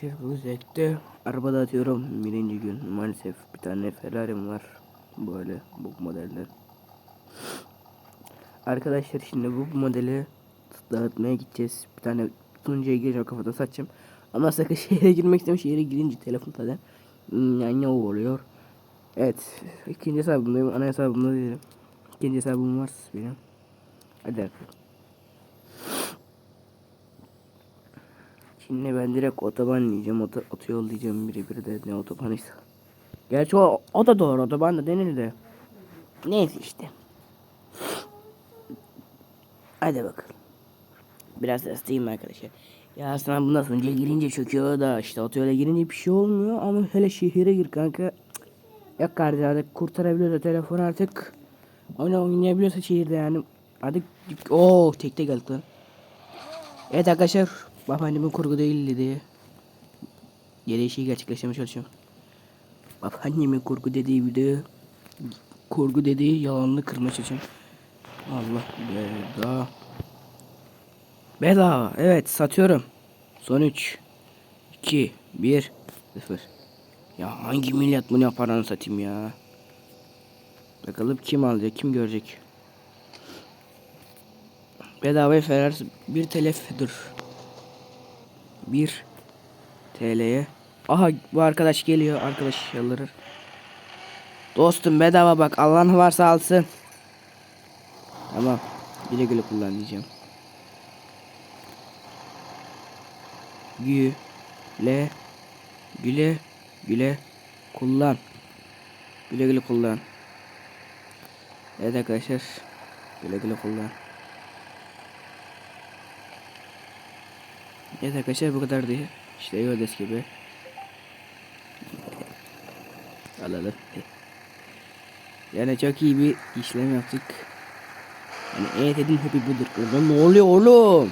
arkadaşlar bu zevkte arabada atıyorum birinci gün maalesef bir tane Ferrari'm var böyle bu modelde. Arkadaşlar şimdi bu modeli dağıtmaya gideceğiz. Bir tane sunucuya gireceğim kafadan satacağım. Ama sakın şehre girmek istemiyorum. Şehre girince telefon zaten hmm, yani ne oluyor. Evet ikinci hesabımdayım ana hesabımda değilim. İkinci hesabım var benim. Hadi bakalım. Şimdi ben direkt otoban diyeceğim, oto, otoyol diyeceğim biri biri de ne otobanıysa. Gerçi o, o da doğru otoban da denir de. Neyse işte. Hadi bakalım. Biraz hastayım arkadaşlar. Ya aslında bundan sonra girince çöküyor da işte otoyola girince bir şey olmuyor ama hele şehire gir kanka. Yok kardeşim artık kurtarabiliyorsa telefon artık. Oyna oynayabiliyorsa şehirde yani. Artık ooo tekte geldi lan. Evet arkadaşlar babaannemin kurgu değil dedi. Şeyi gerçekleştirmeye çalışıyorum. Babaannemin kurgu dediği video kurgu dediği yalanını kırmaya çalışıyorum. Allah bedava. Bedava evet satıyorum. Son 3 2 1 0 Ya hangi millet bunu yapar satayım ya. Bakalım kim alacak kim görecek. Bedava Ferrari 1 TL dur. 1 TL'ye. Aha bu arkadaş geliyor arkadaş yalvarır. Dostum bedava bak Allah'ın varsa alsın. Tamam. Güle güle kullan diyeceğim. Güle güle güle kullan. Güle güle kullan. Evet arkadaşlar. Güle güle kullan. Evet arkadaşlar bu kadar değil. İşte gördüğünüz gibi. Alalım. Yani çok iyi bir işlem yaptık. Yani evet dedim hobi budur. Lan ne oluyor oğlum?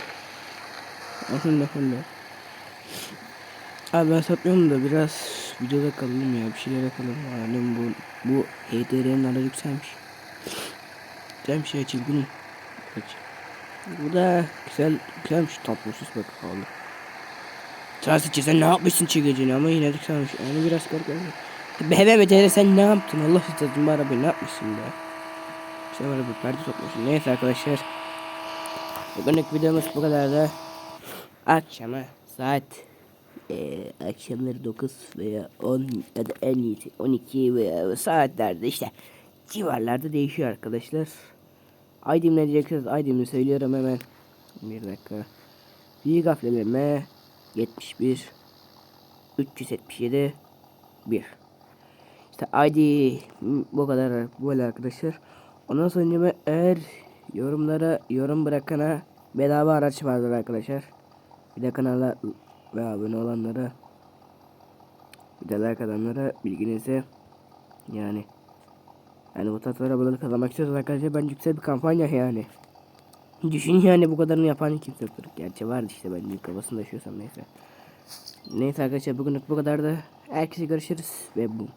Bakın da. Abi ben satmıyorum da biraz videoda kalalım ya bir şeyler yapalım. Yani bu bu HDR'nin aracı yükselmiş. Güzelmiş ya çizginin. Kaç. Bu da güzel güzelmiş tatlısız bak halı. Transit sen ne yapmışsın çekeceğini ama yine de güzelmiş. Yani biraz geldi. Bebe be sen ne yaptın Allah istedim bu arabayı ne yapmışsın be. Sen araba perde sokmuşsun. Neyse arkadaşlar. Bugünlük videomuz bu kadar da. Akşama saat e, akşamları 9 veya 10 ya da en iyisi 12 veya saatlerde işte civarlarda değişiyor arkadaşlar. Ne diyeceksiniz? Aydim'i söylüyorum hemen. Bir dakika. Bir gafleleme 71 377 1 İşte ID bu kadar böyle arkadaşlar. Ondan sonra ben eğer yorumlara yorum bırakana bedava araç vardır arkadaşlar. Bir de kanala ve abone olanlara bir de like atanlara bilginize yani yani bu tarz arabaları kazanmak istiyorsanız arkadaşlar ben yüksek bir kampanya yani. Düşün yani bu kadarını yapan kimse yoktur. Gerçi vardı işte ben büyük kafasında yaşıyorsam neyse. Neyse arkadaşlar bugünlük bu kadar da. Herkese görüşürüz ve bu.